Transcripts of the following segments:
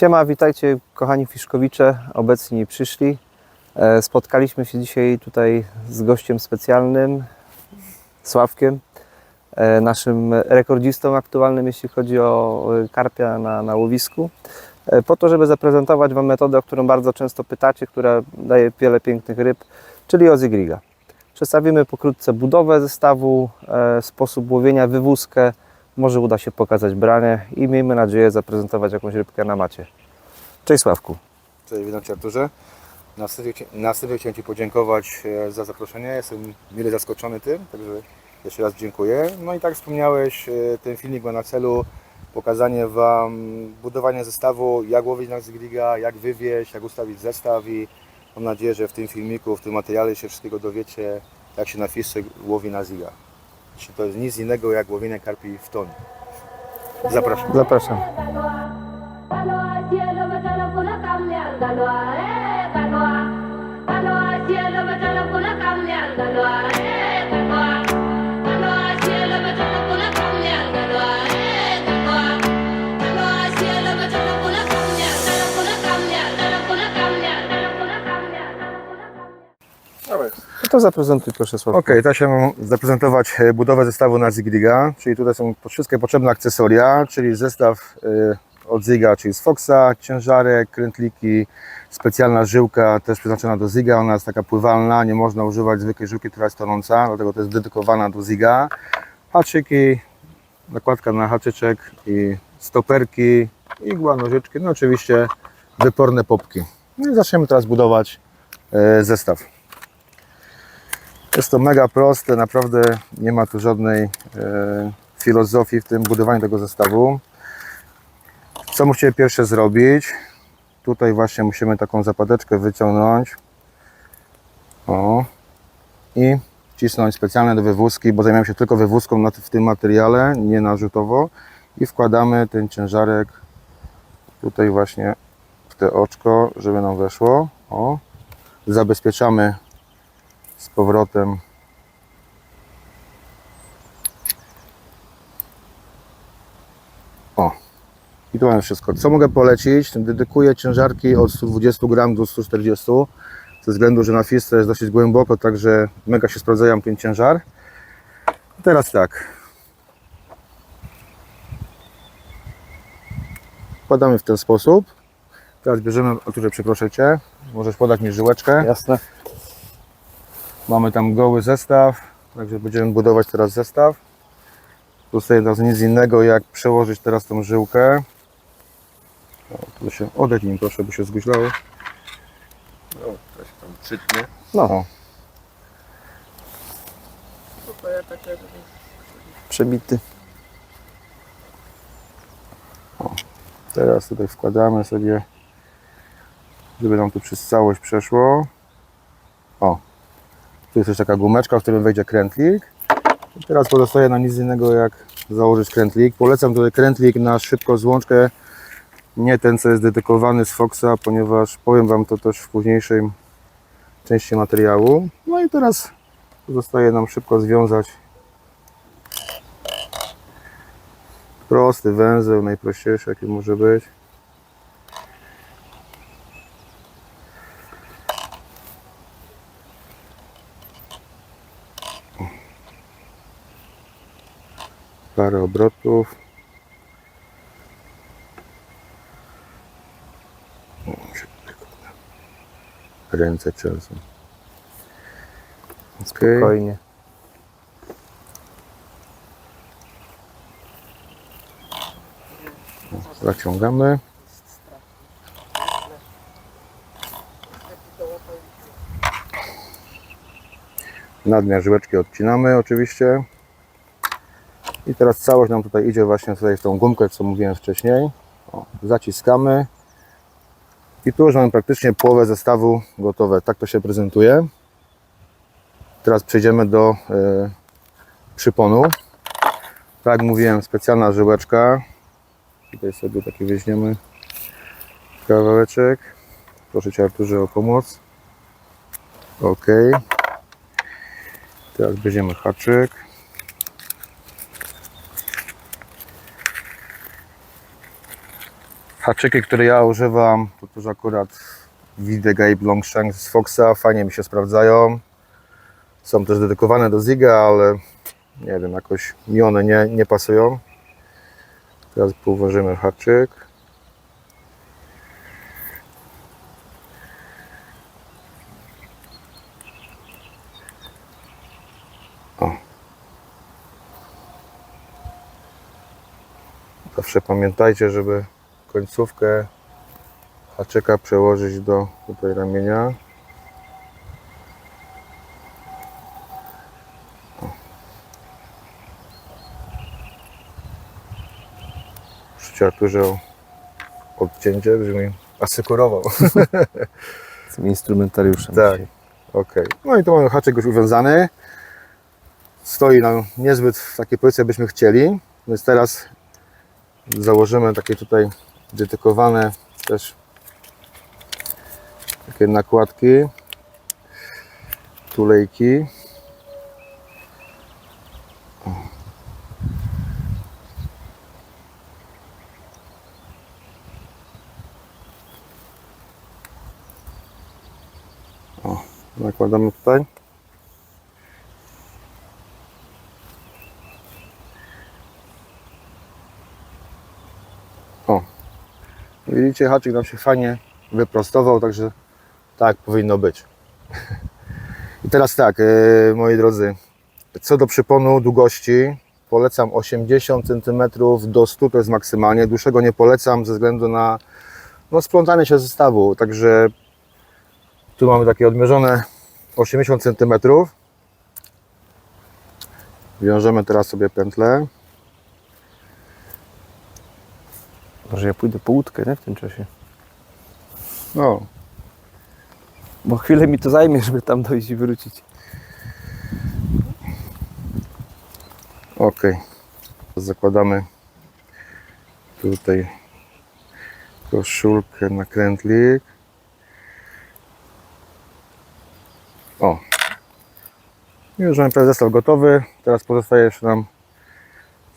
Siema, witajcie kochani Fiszkowicze, obecni przyszli. E, Spotkaliśmy się dzisiaj tutaj z gościem specjalnym, Sławkiem, e, naszym rekordzistą aktualnym, jeśli chodzi o e, karpia na, na łowisku, po to, żeby zaprezentować Wam metodę, o którą bardzo często pytacie, która daje wiele pięknych ryb, czyli Ozygriga. Przedstawimy pokrótce budowę zestawu, sposób łowienia, wywózkę, może uda się pokazać branie i miejmy nadzieję zaprezentować jakąś rybkę na macie. Cześć Sławku. Cześć, witam Cię Arturze. Na wstępie, na wstępie chciałem Ci podziękować e, za zaproszenie. Jestem mile zaskoczony tym, także jeszcze raz dziękuję. No i tak wspomniałeś, e, ten filmik ma na celu pokazanie Wam budowania zestawu, jak łowić na Zygriga, jak wywieźć, jak ustawić zestaw i mam nadzieję, że w tym filmiku, w tym materiale się wszystkiego dowiecie, jak się na fiszce łowi na ziga. Czyli to jest nic innego jak łowienie karpi w tonie. Zapraszam. Zapraszam. Galoa, to zaprezentuj proszę Sławku. Ok, teraz chciałem zaprezentować e, budowę zestawu na Zigriga, czyli tutaj są wszystkie potrzebne akcesoria, czyli zestaw e, od Ziga, czyli z Foxa, ciężarek, krętliki, specjalna żyłka też przeznaczona do Ziga, ona jest taka pływalna, nie można używać zwykłej żyłki, która jest tonąca, dlatego to jest dedykowana do Ziga. Haczyki, nakładka na haczyczek i stoperki, igła, nożyczki, no oczywiście wyporne popki. No i zaczniemy teraz budować e, zestaw. Jest to mega proste, naprawdę nie ma tu żadnej e, filozofii w tym budowaniu tego zestawu. Co musimy pierwsze zrobić? Tutaj właśnie musimy taką zapadeczkę wyciągnąć. O. I wcisnąć specjalnie do wywózki, bo zajmiemy się tylko wywózką w tym materiale, nie narzutowo. I wkładamy ten ciężarek tutaj właśnie w te oczko, żeby nam weszło. O. Zabezpieczamy z powrotem. O, i tu mamy wszystko. Co mogę polecić? Dedykuję ciężarki od 120 gram do 140, ze względu, że na fisce jest dosyć głęboko, także mega się sprawdzają ten ciężar. Teraz tak. Wkładamy w ten sposób. Teraz bierzemy, o które przeproszę Cię, możesz podać mi żyłeczkę. Jasne. Mamy tam goły zestaw, także będziemy budować teraz zestaw. Zostaje nas nic innego jak przełożyć teraz tą żyłkę. O, tu się odetnij proszę, by się zguźlało. No, to się tam przytnie. No, To ja takie przebity. Teraz tutaj wkładamy sobie, żeby nam tu przez całość przeszło. O, tu jest taka gumeczka, w którym wejdzie krętlik. I teraz pozostaje nam nic innego jak założyć krętlik. Polecam tutaj krętlik na szybką złączkę, nie ten co jest dedykowany z Foxa, ponieważ powiem Wam to też w późniejszej części materiału. No i teraz zostaje nam szybko związać prosty węzeł, najprościejszy jaki może być. Parę obrotów. Ręce trzęsą. Okay. Spokojnie. Zaciągamy. Nadmiar żyłeczki odcinamy oczywiście. I teraz całość nam tutaj idzie właśnie tutaj w tą gumkę, co mówiłem wcześniej. O, zaciskamy. I tu już mamy praktycznie połowę zestawu gotowe. Tak to się prezentuje. Teraz przejdziemy do e, przyponu. Tak jak mówiłem, specjalna żyłeczka. Tutaj sobie taki weźmiemy kawałeczek. Proszę Cię Arturze o pomoc. Ok. Teraz weźmiemy haczyk. Haczyki, które ja używam, to też akurat Widegape Longshank z Foxa, fajnie mi się sprawdzają. Są też dedykowane do Ziga, ale nie wiem, jakoś mi one nie, nie pasują. Teraz położymy haczyk. Zawsze pamiętajcie, żeby końcówkę haczyka przełożyć do tutaj ramienia. Przy Arturze o odcięcie brzmi asykurował. Z tym instrumentariuszem. Tak. Okej. No i tu mamy haczyk już uwiązany. Stoi nam niezbyt w takiej pozycji, byśmy chcieli. Więc teraz założymy takie tutaj dedykowane też takie nakładki, tulejki. Nakładamy tutaj. Widzicie, haczyk nam się fajnie wyprostował, także tak powinno być. I teraz tak, e, moi drodzy, co do przyponu długości, polecam 80 cm do 100 to jest maksymalnie. Dłuższego nie polecam ze względu na no, splątanie się zestawu, także tu mamy takie odmierzone 80 cm. Wiążemy teraz sobie pętlę. Może ja pójdę po łódkę, nie? W tym czasie. No, Bo chwilę mi to zajmie, żeby tam dojść i wrócić. ok. Zakładamy tutaj koszulkę na krętlik. O. Już mamy prawie zestaw gotowy. Teraz pozostaje jeszcze nam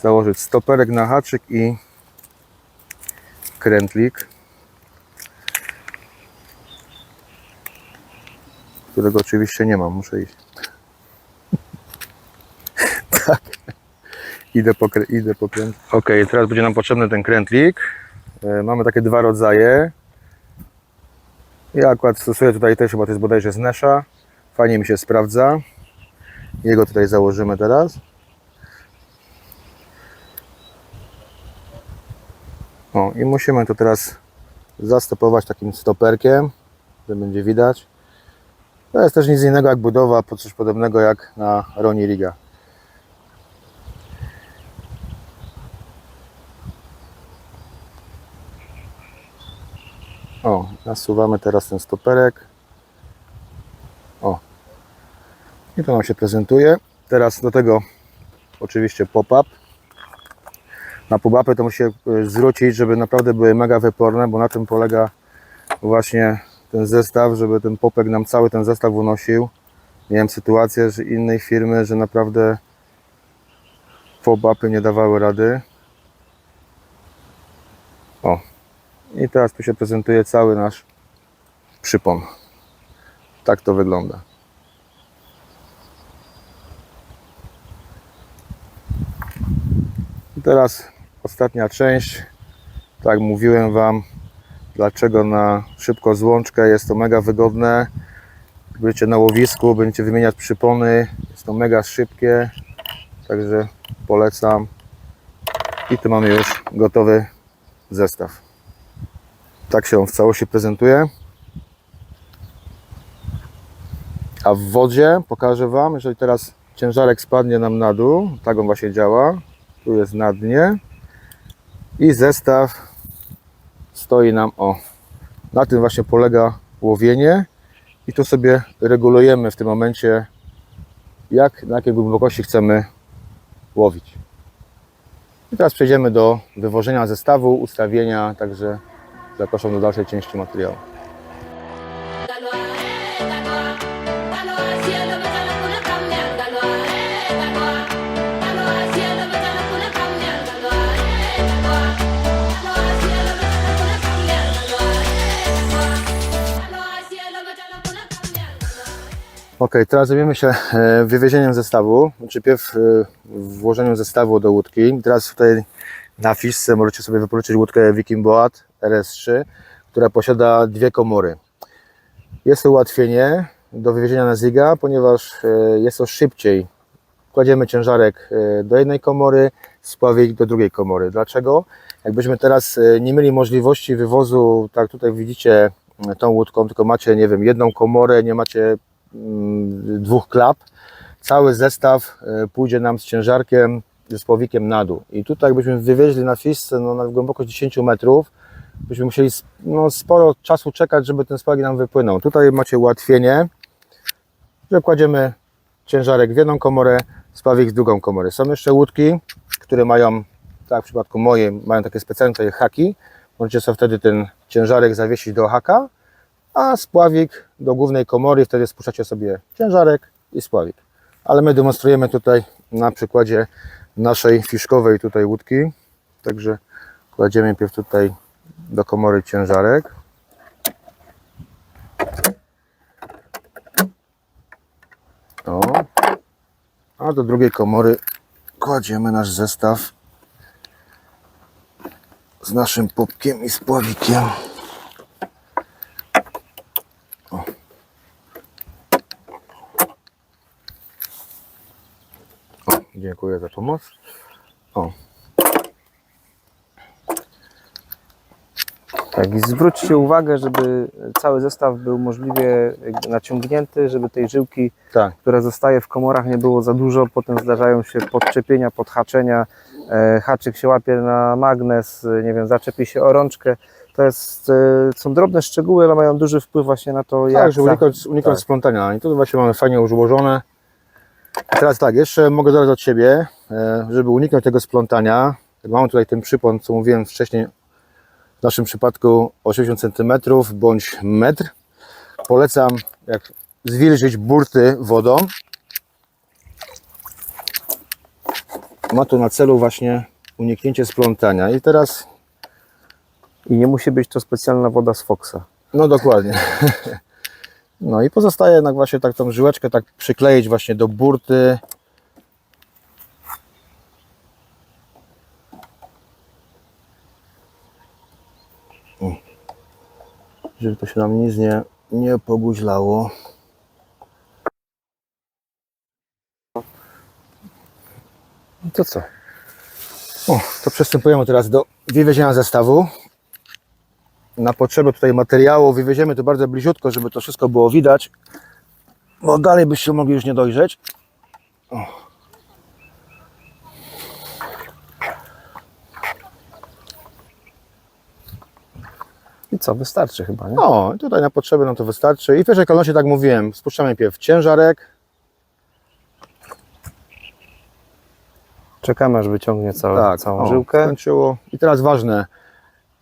założyć stoperek na haczyk i krętlik. Którego oczywiście nie mam, muszę iść. tak. Idę po, idę po krętlik. Ok, teraz będzie nam potrzebny ten krętlik. E, Mamy takie dwa rodzaje. Ja akurat stosuję tutaj też, bo to jest bodajże z Nesha. Fajnie mi się sprawdza. Jego tutaj założymy teraz. O, i musimy to teraz zastopować takim stoperkiem, że będzie widać. To jest też nic innego jak budowa, po coś podobnego jak na Roni Riga. O, nasuwamy teraz ten stoperek. O. I to nam się prezentuje. Teraz do tego oczywiście pop-up. Na pop-upy to musi się y, zwrócić, żeby naprawdę były mega wyporne, bo na tym polega właśnie ten zestaw, żeby ten popek nam cały ten zestaw unosił. Miałem sytuację, że innej firmy, że naprawdę pop-upy nie dawały rady. O, i teraz tu się prezentuje cały nasz przypon. Tak to wygląda. I teraz ostatnia część. Tak mówiłem Wam, dlaczego na szybko złączkę jest to mega wygodne. Będziecie na łowisku, będziecie wymieniać przypony. Jest to mega szybkie, także polecam. I tu mamy już gotowy zestaw. Tak się on w całości prezentuje. A w wodzie pokażę Wam, jeżeli teraz ciężarek spadnie nam na dół, tak on właśnie działa. Tu jest na dnie. I zestaw stoi nam, o, na tym właśnie polega łowienie. I tu sobie regulujemy w tym momencie, jak, na jakiej głębokości chcemy łowić. I teraz przejdziemy do wywożenia zestawu, ustawienia, także zapraszam do dalszej części materiału. Ok, teraz zajmiemy się e, wywiezieniem zestawu, czy pierw e, włożeniem zestawu do łódki. Teraz tutaj na fiszce możecie sobie wypożyczyć łódkę Viking Boat RS3, która posiada dwie komory. Jest to ułatwienie do wywiezienia na Ziga, ponieważ e, jest to szybciej. Kładziemy ciężarek do jednej komory, spławik do drugiej komory. Dlaczego? Jakbyśmy teraz nie mieli możliwości wywozu, tak tutaj widzicie tą łódką, tylko macie, nie wiem, jedną komorę, nie macie dwóch klap, cały zestaw e, pójdzie nam z ciężarkiem, ze spławikiem na dół. I tutaj jakbyśmy wywieźli na fiszce no, na głębokość 10 metrów, byśmy musieli no, sporo czasu czekać, żeby ten spławik nam wypłynął. Tutaj macie ułatwienie, że kładziemy ciężarek w jedną komorę, spławik w drugą komorę. Są jeszcze łódki, które mają, tak w przypadku mojej, mają takie specjalne haki. Możecie sobie wtedy ten ciężarek zawiesić do haka, a spławik do głównej komory, wtedy spuszczacie sobie ciężarek i spławik. Ale my demonstrujemy tutaj na przykładzie naszej fiszkowej tutaj łódki. Także kładziemy najpierw tutaj do komory ciężarek. O. A do drugiej komory kładziemy nasz zestaw z naszym popkiem i spławikiem. O, dziękuję za pomoc. O, Tak, i zwróćcie uwagę, żeby cały zestaw był możliwie naciągnięty, żeby tej żyłki, tak. która zostaje w komorach, nie było za dużo. Potem zdarzają się podczepienia, podhaczenia. E, haczyk się łapie na magnes, e, nie wiem, zaczepi się o rączkę. To jest, e, są drobne szczegóły, ale mają duży wpływ właśnie na to, jak Tak, żeby za- uniknąć, uniknąć tak. splątania. I tu właśnie mamy fajnie już ułożone. I teraz tak, jeszcze mogę dodać od siebie, żeby uniknąć tego splątania. Mamy tutaj ten przypon, co mówiłem wcześniej, w naszym przypadku 80 cm bądź metr. Polecam, jak zwilżyć burty wodą. Ma to na celu właśnie uniknięcie splątania. I teraz I nie musi być to specjalna woda z Foxa. No dokładnie. No i pozostaje jednak właśnie tak tą żyłeczkę tak przykleić właśnie do burty. Żeby to się nam nic nie, nie poguźlało. I to co? O, to przystępujemy teraz do wywiezienia zestawu. Na potrzeby tutaj materiału wywieziemy to bardzo bliziutko, żeby to wszystko było widać, bo dalej byście mogli już nie dojrzeć. O. I co? Wystarczy chyba, nie? No, i tutaj na potrzeby nam to wystarczy. I w pierwszej kolejności, tak mówiłem, spuszczamy najpierw ciężarek. Czekamy, aż wyciągnie całe, Tak, całą o, żyłkę. Skończyło. I teraz ważne,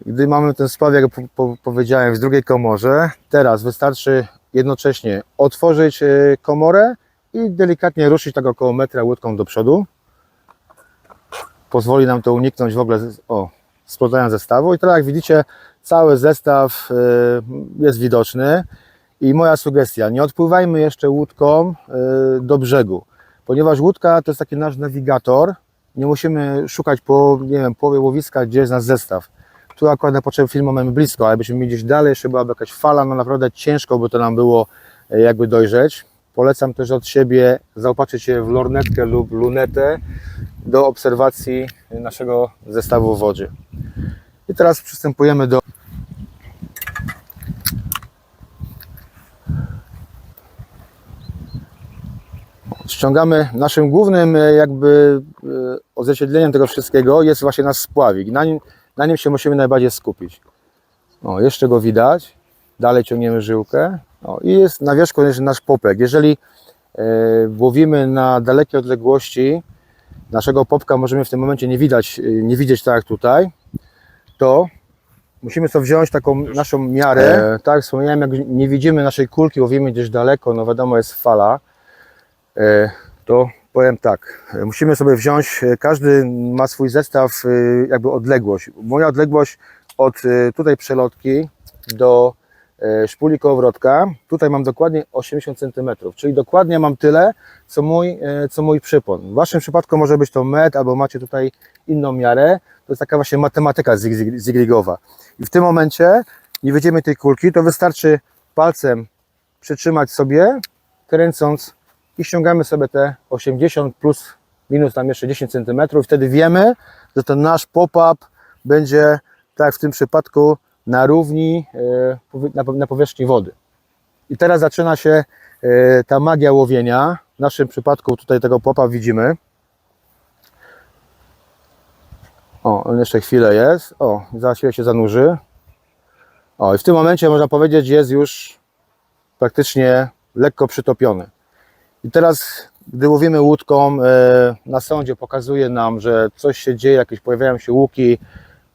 gdy mamy ten spław, jak po, po, powiedziałem, w drugiej komorze, teraz wystarczy jednocześnie otworzyć e, komorę i delikatnie ruszyć tak około metra łódką do przodu. Pozwoli nam to uniknąć w ogóle o, splątania zestawu. I teraz jak widzicie, cały zestaw e, jest widoczny. I moja sugestia, nie odpływajmy jeszcze łódką e, do brzegu, ponieważ łódka to jest taki nasz nawigator, nie musimy szukać po, nie wiem, połowie łowiska, gdzie jest nasz zestaw. Tu akurat na potrzeby filmu mamy blisko, ale byśmy mieli gdzieś dalej, jeszcze byłaby jakaś fala, no naprawdę ciężko by to nam było e, jakby dojrzeć. Polecam też od siebie zaopatrzyć się w lornetkę lub lunetę do obserwacji naszego zestawu w wodzie. I teraz przystępujemy do ściągamy naszym głównym e, jakby e, odzwierciedleniem tego wszystkiego jest właśnie nasz spławik. Na nim, na nim się musimy najbardziej skupić. O, jeszcze go widać. Dalej ciągniemy żyłkę. O, I jest na wierzchu jest nasz popek. Jeżeli e, łowimy na dalekie odległości, naszego popka możemy w tym momencie nie widać, e, nie widzieć tak jak tutaj, to musimy sobie wziąć taką naszą miarę. E, tak, wspomniałem, jak nie widzimy naszej kulki, łowimy gdzieś daleko, no wiadomo jest fala, to powiem tak, e, musimy sobie wziąć, e, każdy ma swój zestaw, e, jakby odległość. Moja odległość od e, tutaj przelotki do e, szpuli kołowrotka. Tutaj mam dokładnie 80 cm, czyli dokładnie mam tyle, co mój, e, co mój przypon. W Waszym przypadku może być to metr, albo macie tutaj inną miarę. To jest taka właśnie matematyka zig- zig- zigligowa. I w tym momencie nie wyjdziemy tej kulki, to wystarczy palcem przytrzymać sobie, kręcąc i ściągamy sobie te 80 plus minus tam jeszcze 10 cm. Wtedy wiemy, że ten nasz pop-up będzie, tak w tym przypadku, na równi, e, na powierzchni wody. I teraz zaczyna się e, ta magia łowienia. W naszym przypadku tutaj tego popa widzimy. O, on jeszcze chwilę jest. O, za chwilę się zanurzy. O, i w tym momencie można powiedzieć, jest już praktycznie lekko przytopiony. I teraz, gdy łowimy łódką, e, na sądzie pokazuje nam, że coś się dzieje, jakieś pojawiają się łuki,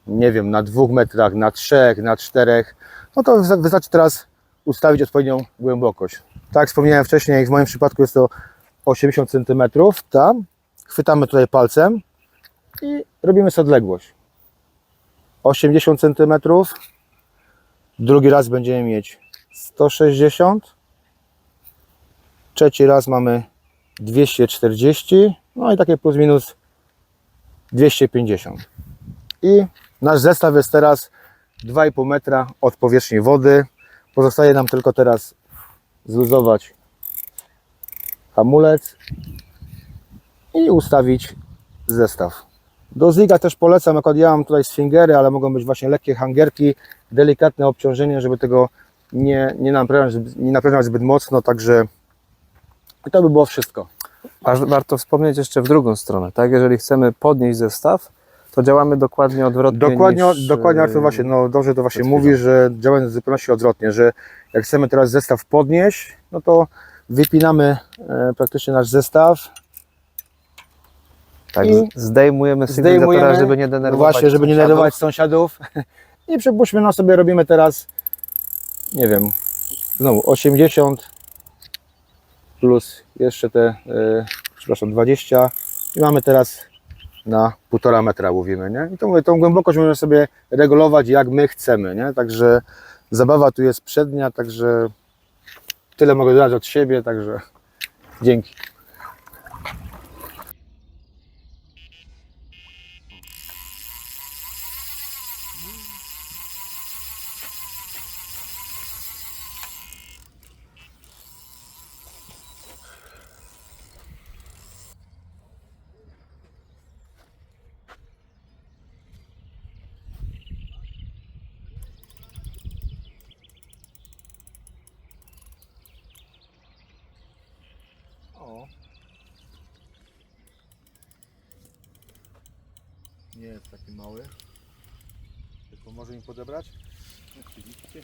nie wiem, na dwóch metrach, na trzech, na czterech, no to wystar- wystarczy teraz ustawić odpowiednią głębokość. Tak jak wspomniałem wcześniej, w moim przypadku jest to 80 cm, tam, chwytamy tutaj palcem i robimy sobie odległość. 80 cm, drugi raz będziemy mieć 160 trzeci raz mamy 240, no i takie plus minus 250. I nasz zestaw jest teraz 2,5 metra od powierzchni wody. Pozostaje nam tylko teraz zluzować hamulec i ustawić zestaw. Do ziga też polecam, akurat ja mam tutaj swingery, ale mogą być właśnie lekkie hangerki, delikatne obciążenie, żeby tego nie, nie, naprężać, nie naprężać zbyt mocno, także i to by było wszystko. Warto wspomnieć jeszcze w drugą stronę, tak? Jeżeli chcemy podnieść zestaw, to działamy dokładnie odwrotnie Dokładnie, niż, dokładnie e, Artur właśnie, no dobrze to właśnie mówi, że działamy w zupełności odwrotnie, że jak chcemy teraz zestaw podnieść, no to wypinamy e, praktycznie nasz zestaw, Tak, i zdejmujemy zdejmujemy, stabilizatora, żeby nie no denerwować właśnie, żeby nie sąsiadów. denerwować sąsiadów i przypuśćmy, no sobie robimy teraz, nie wiem, znowu 80 plus jeszcze te, e, przepraszam, 20 i mamy teraz na półtora metra łowimy, nie? I to mówię, tą głębokość możemy sobie regulować jak my chcemy, nie? Także zabawa tu jest przednia, także tyle mogę dodać od siebie, także dzięki. Nie jest taki mały. Tylko może mi podebrać? Oczywiście.